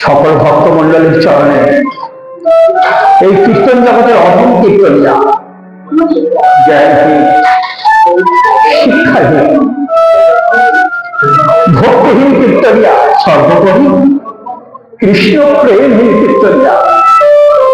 সকল ভক্তমন্ডলীর চরণে এই কীর্তন জগতের অধম কীর্তনিয়া শিক্ষাহীন ভক্তিহীন কীর্তনিয়া সর্বোপরি কৃষ্ণ প্রেমহীন কীর্তনিয়া।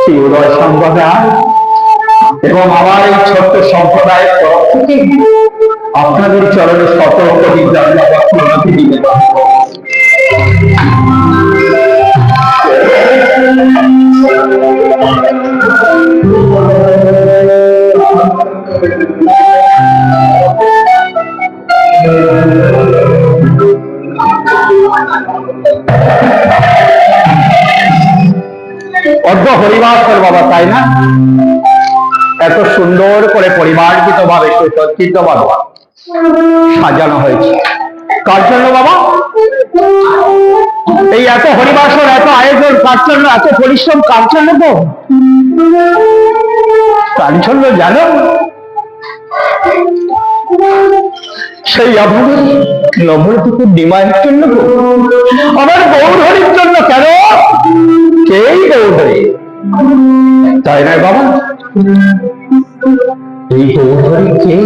শ্রী উদয় সম্প্রদায় এবং আমার এই ছোট্ট সম্প্রদায়ের তরফ থেকে আপনাদের চরণে সতর্ক বিদ্যালয় প্রণতি নিবেদন অর্ধ হরিবাসর বাবা, তাই না? এত সুন্দর করে পরিমার্জিত ভাবে সুসজ্জিত ভাবে সাজানো হয়েছে। কার জন্য বাবা? এই এত হরিবাসর এত আয়োজন, কার জন্য, এত পরিশ্রম, কার জন্য তো কার জন্য জানো? সেই আমাদের নবরটুকু ডিমান্ড জন্য। আমার গৌরহরির জন্য কেন? কেই গৌরহরি। তাই নয় বাবা। এই গৌরহরি কে?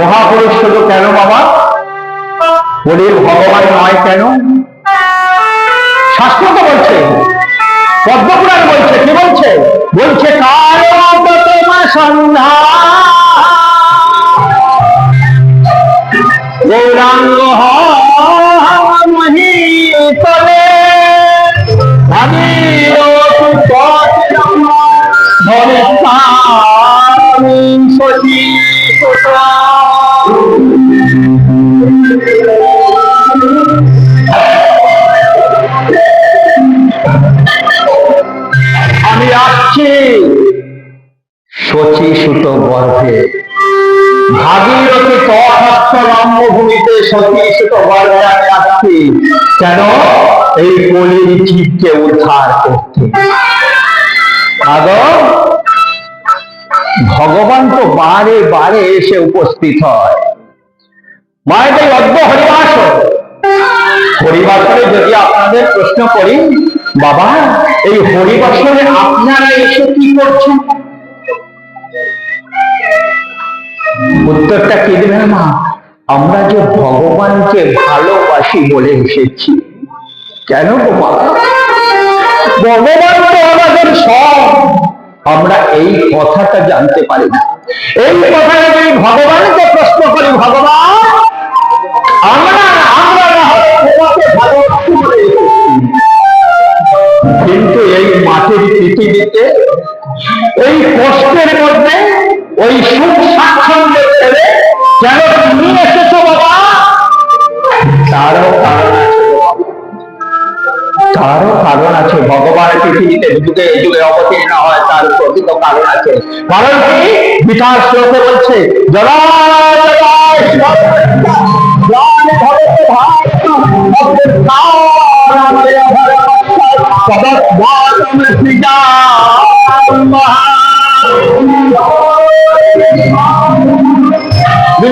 মহাপুরুষ শুধু কেন বাবা? বলি ভগবান নয় কেন? শাস্ত্র তো বলছে, পদ্মপুরাণ বলছে কি বলছে আসছি কেন? এই কলির জীবকে উদ্ধার করতে। ভগবান তো বারে বারে এসে উপস্থিত হয়। অদ্য হরিবাস। হরিবাসরে যদি আপনাদের প্রশ্ন করি, বাবা, এই হরিবাসরে আপনারা এসে কি করছেন? উত্তরটা কি দেবেন মা? আমরা যে ভগবানকে ভালোবাসি বলে এসেছি। কেন গো মা? ভগবান তো আমাদের সব। আমরা এই কথাটা জানতে পারি না। এই কথাটা যদি ভগবানকে প্রশ্ন করি, ভগবান, আমরা আমরা তোমাকে ভালোবাসি বলে। কিন্তু এই মাটির পৃথিবীতে এই কষ্টের মধ্যে ওই সুখ স্বাচ্ছন্দ্যের ছেড়ে কেন তুমি এসেছ বাবা তারও কারণ আছে তারও কারণ আছে ভগবান পৃথিবীতে যুগে যুগে অবতীর্ণ হয় তার প্রকৃত কারণ আছে কারণ কি বিকাশ শ্লোকে বলছে জয় ভাই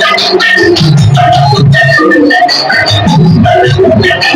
Thank you.